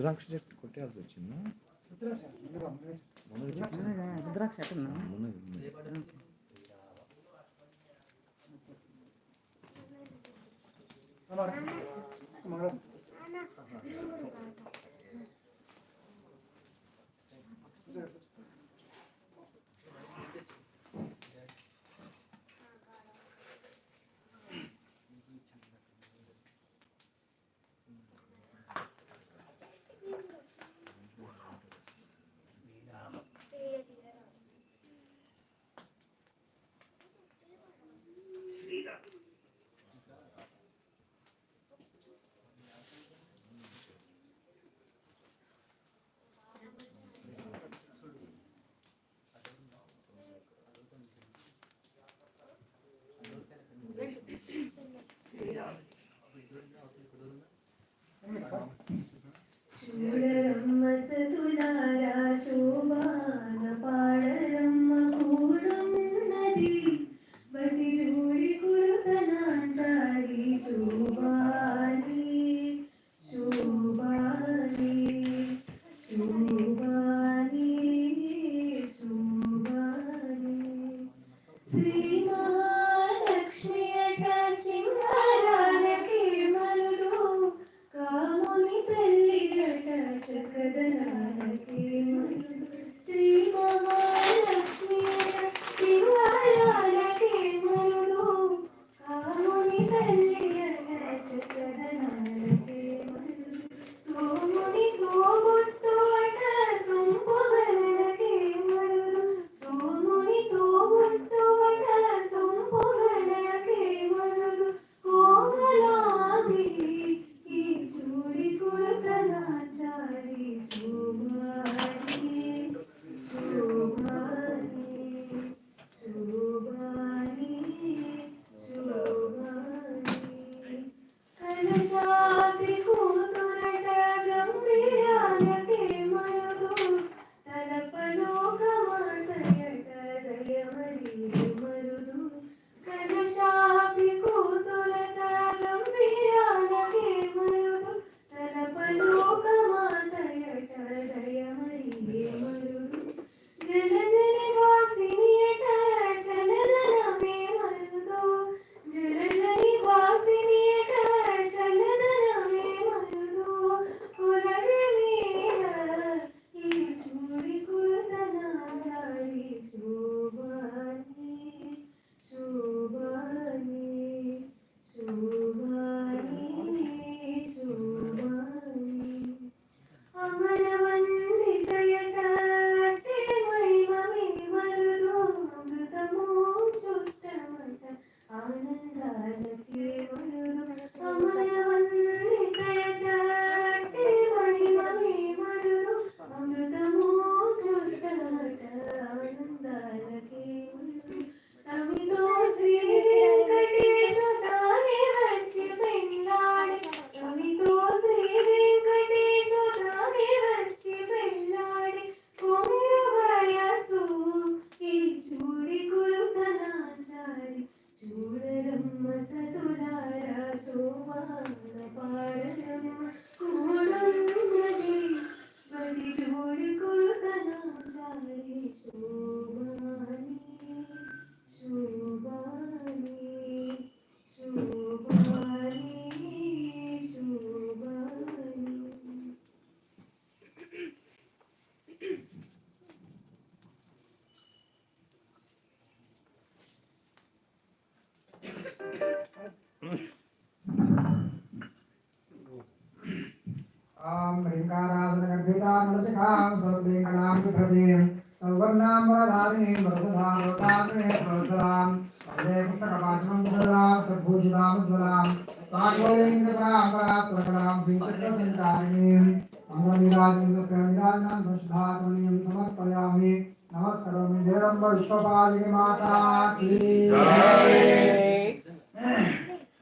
రుద్రాక్ష చెట్టు కొట్టేయాల్సి వచ్చిందా రుద్రాక్ష लसिकां सर्वेकलां विभ्रतीं सौवर्णां वरधारिणीं वरदधां वरदात्रे वरदरां वंदे पुस्तकपाचनं वरदां सद्भूषितामुज्ज्वलां ताङ्गोलिङ्गपरां पराप्रकणां श्रीचक्रचिन्तारिणीं अङ्गविराजन्दुप्रेमिराजां दशधातुणीं समर्पयामि नमस्करोमि जयरम्ब विश्वपालिके माता की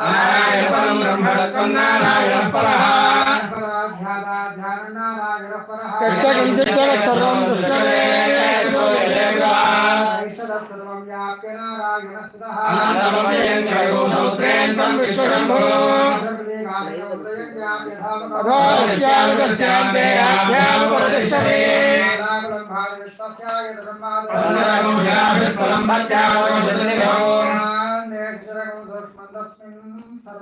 నారాయణ పరం బ్రహ్మతత్వం నారాయణ పరః. సర్వం సర్వం వ్యాప్య నారాయణ అనంతమయం జగో సముద్రేంతం విశ్వశంభో. సందర్భం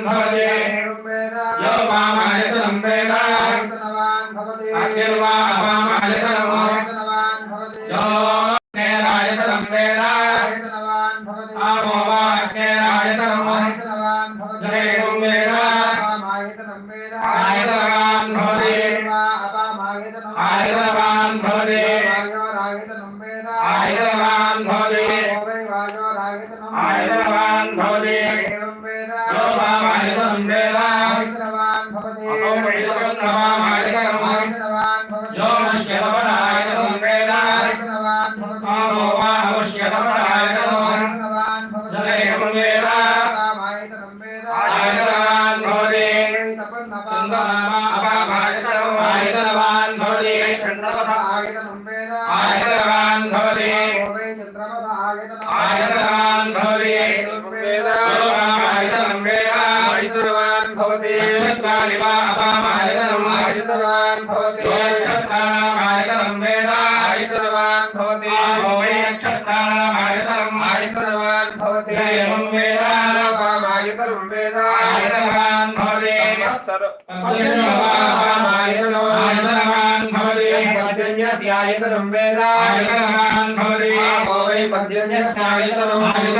Anwalt der నక్షత్రాణి వా అపామాయతనం యోగక్షత్రాణామాయతనం వేద. ఆమో వై నక్షత్రాణామాయతనం ఏవం వేద. ఆయతనవాన్ భవతే. ఆయతనవాన్ భవతే. పద్యన్యస్యాయతనం వేద. ఆయతనవాన్ భవతే. వై పద్యన్యస్యాయతనం ఆయతనవాన్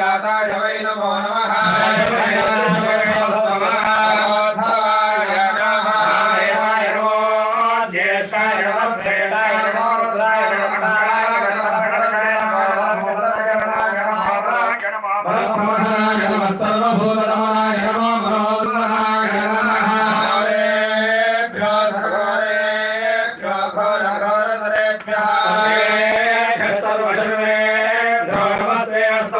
జాతాయ వై నమో నమః.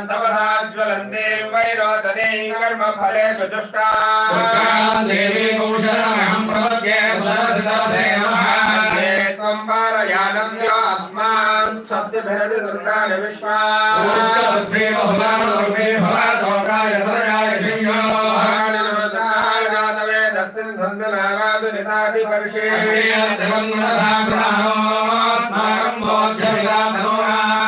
మధ్యవర్ణాంతపదాజ్వలంతే వైరోచనే కర్మఫలేషు దుష్టా దుర్గాం దేవీ కౌశలమహం ప్రపద్యే సుదర్శితరసే నమః త్వం పారయానం యో అస్మాన్ స్వస్తి భరతి దుర్గాని విశ్వా పుష్కరుద్భే బహుళానుర్భే ఫలాతోకాయ తనయాయ శింగో దేవన్నదాగ్రహాస్మాకం బోధ్యవిదాతనోనా దుర్గాని విశ్వాక్షామగ్రేవో అధిదైవాత్యగ్నే ఆగ్నే తలవం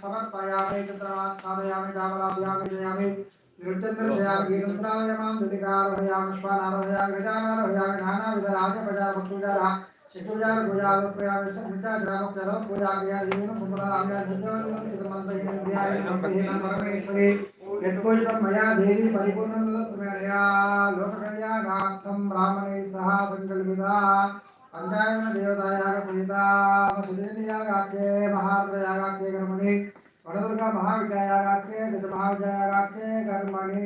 సమర్పయామి చిత్రవాన్ సాధయామి కామలాభ్యామి జయామి నిరుచంద్రశయామి గీతంత్రాయమాం దుతికారోహయామి పుష్పానారోహయామి గజానారోహయామి నానావిధరాజ ప్రజా భక్తుజాల శిశుజాల పూజాలు ప్రయామి సంహితాగ్రామోక్షరం పూజాక్రియా జీవనం పునరామ్యా ధృతవనం చితమంతహీనం పరమేశ్వరి యత్పూజితం మయా దేవి పరిపూర్ణం స్మరణయా లోకకళ్యాణార్థం బ్రాహ్మణై సహ సంకల్పితా పంచాయతన దేవతాయాగ సహిత సుదేవియాగాఖ్యే మహాద్రయాగాఖ్యే కర్మణి వడదుర్గా మహావిద్యాయాగాఖ్యే దశ మహావిద్యాయాగాఖ్యే కర్మణి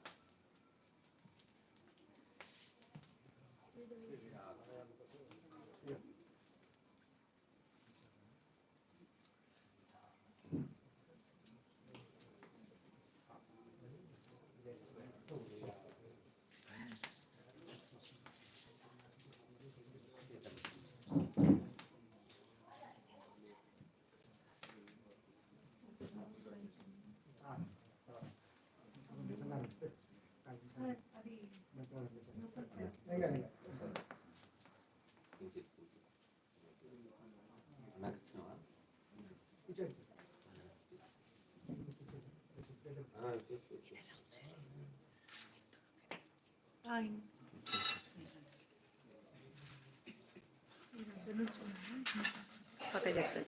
কোথায় দেখবেন